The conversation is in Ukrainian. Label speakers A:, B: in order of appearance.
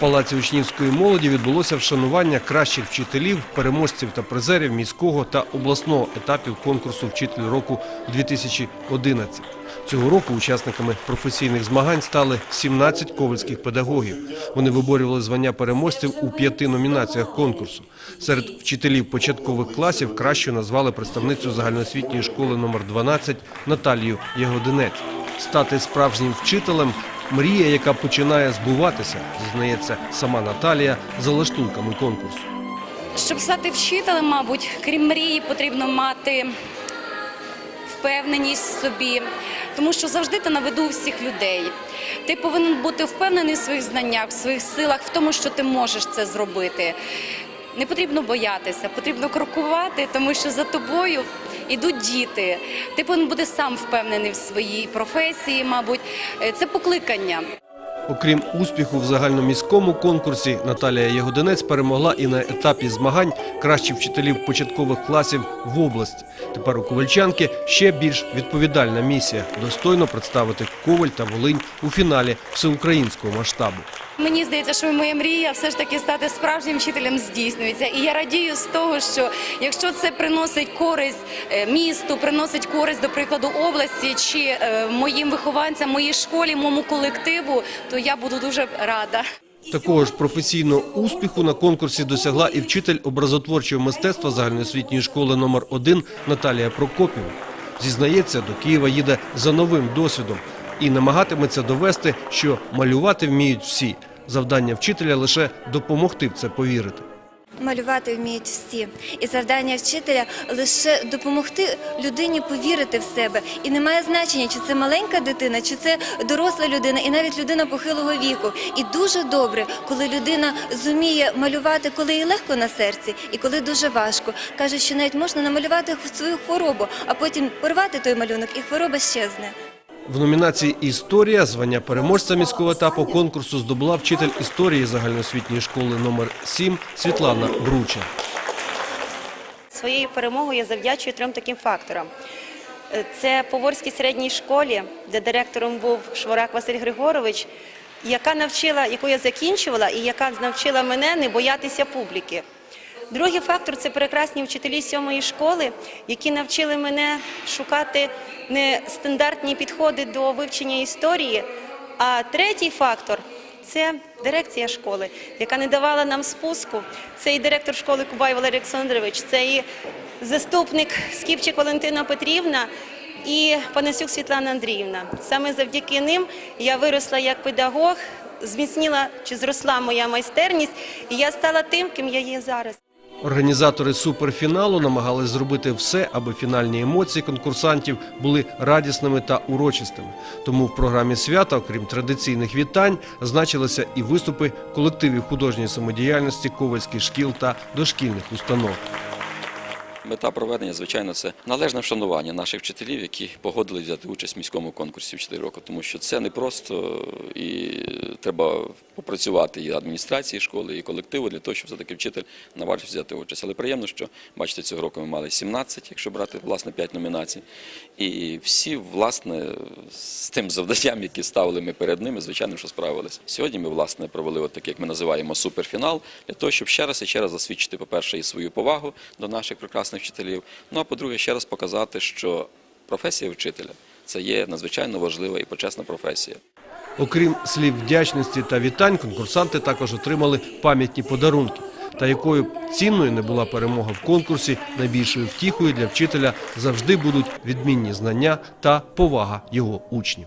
A: Палаці учнівської молоді відбулося вшанування кращих вчителів, переможців та призерів міського та обласного етапів конкурсу «Вчитель року 2011». Цього року учасниками професійних змагань стали 17 ковальських педагогів. Вони виборювали звання переможців у п'яти номінаціях конкурсу. Серед вчителів початкових класів кращою назвали представницю загальноосвітньої школи номер 12 Наталію Ягодинець. Стати справжнім вчителем – мрія, яка починає збуватися, зізнається сама Наталія за лаштунками конкурсу.
B: Щоб стати вчителем, мабуть, крім мрії, потрібно мати впевненість в собі, тому що завжди ти на виду всіх людей. Ти повинен бути впевнений в своїх знаннях, в своїх силах, в тому, що ти можеш це зробити. Не потрібно боятися, потрібно крокувати, тому що за тобою йдуть діти. Ти повинен бути сам впевнений в своїй професії, мабуть, Е, це покликання.
A: Окрім успіху в загальноміському конкурсі, Наталія Ягодинець перемогла і на етапі змагань кращих вчителів початкових класів в області. Тепер у ковальчанки ще більш відповідальна місія – достойно представити Коваль та Волинь у фіналі всеукраїнського масштабу.
B: Мені здається, що моя мрія все ж таки стати справжнім вчителем здійснюється. І я радію з того, що якщо це приносить користь е, місту, приносить користь, до прикладу, області чи е, моїм вихованцям, моїй школі, моєму колективу, то я буду дуже рада.
A: Такого ж професійного успіху на конкурсі досягла і вчитель образотворчого мистецтва загальноосвітньої школи номер 1 Наталія Прокопіва. Зізнається, до Києва їде за новим досвідом і намагатиметься довести, що малювати вміють всі. Завдання вчителя лише допомогти в це повірити.
C: Малювати вміють всі, і завдання вчителя лише допомогти людині повірити в себе. І немає значення, чи це маленька дитина, чи це доросла людина, і навіть людина похилого віку. І дуже добре, коли людина зуміє малювати, коли їй легко на серці, і коли дуже важко. Каже, що навіть можна намалювати свою хворобу, а потім порвати той малюнок, і хвороба щезне.
A: В номінації Історія звання переможця міського етапу конкурсу здобула вчитель історії загальноосвітньої школи номер 7 Світлана Бруча.
D: Своєю перемогою я завдячую трьом таким факторам. Е, Це по Ворській середній школі, де директором був Шворак Василь Григорович, яка навчила, яку я закінчувала, і яка навчила мене не боятися публіки. Другий фактор це прекрасні вчителі сьомої школи, які навчили мене шукати не стандартні підходи до вивчення історії. А третій фактор це дирекція школи, яка не давала нам спуску. Це і директор школи Кубай Валерій Олександрович, це і заступник Скіпчик Валентина Петрівна і Панасюк Світлана Андріївна. Саме завдяки ним я виросла як педагог, зміцніла чи зросла моя майстерність, і я стала тим, ким я є зараз.
A: Організатори суперфіналу намагались зробити все, аби фінальні емоції конкурсантів були радісними та урочистими. Тому в програмі свята, окрім традиційних вітань, значилися і виступи колективів художньої самодіяльності ковальських шкіл та дошкільних установ.
E: Мета проведення, звичайно, це належне вшанування наших вчителів, які погодили взяти участь в міському конкурсі в 4 роки, тому що це не просто і треба попрацювати і адміністрації школи, і колективу для того, щоб все-таки вчитель наважився взяти участь. Але приємно, що бачите, цього року ми мали 17, якщо брати власне 5 номінацій, і всі власне з тим завданням, які ставили ми перед ними, звичайно, що справилися. Сьогодні ми власне провели от як ми називаємо суперфінал, для того, щоб ще раз і ще раз засвідчити, по-перше, і свою повагу до наших прекрасних вчителів. Ну а по-друге, ще раз показати, що професія вчителя це є надзвичайно важлива і почесна професія.
A: Окрім слів вдячності та вітань, конкурсанти також отримали пам'ятні подарунки. Та якою б цінною не була перемога в конкурсі, найбільшою втіхою для вчителя завжди будуть відмінні знання та повага його учнів.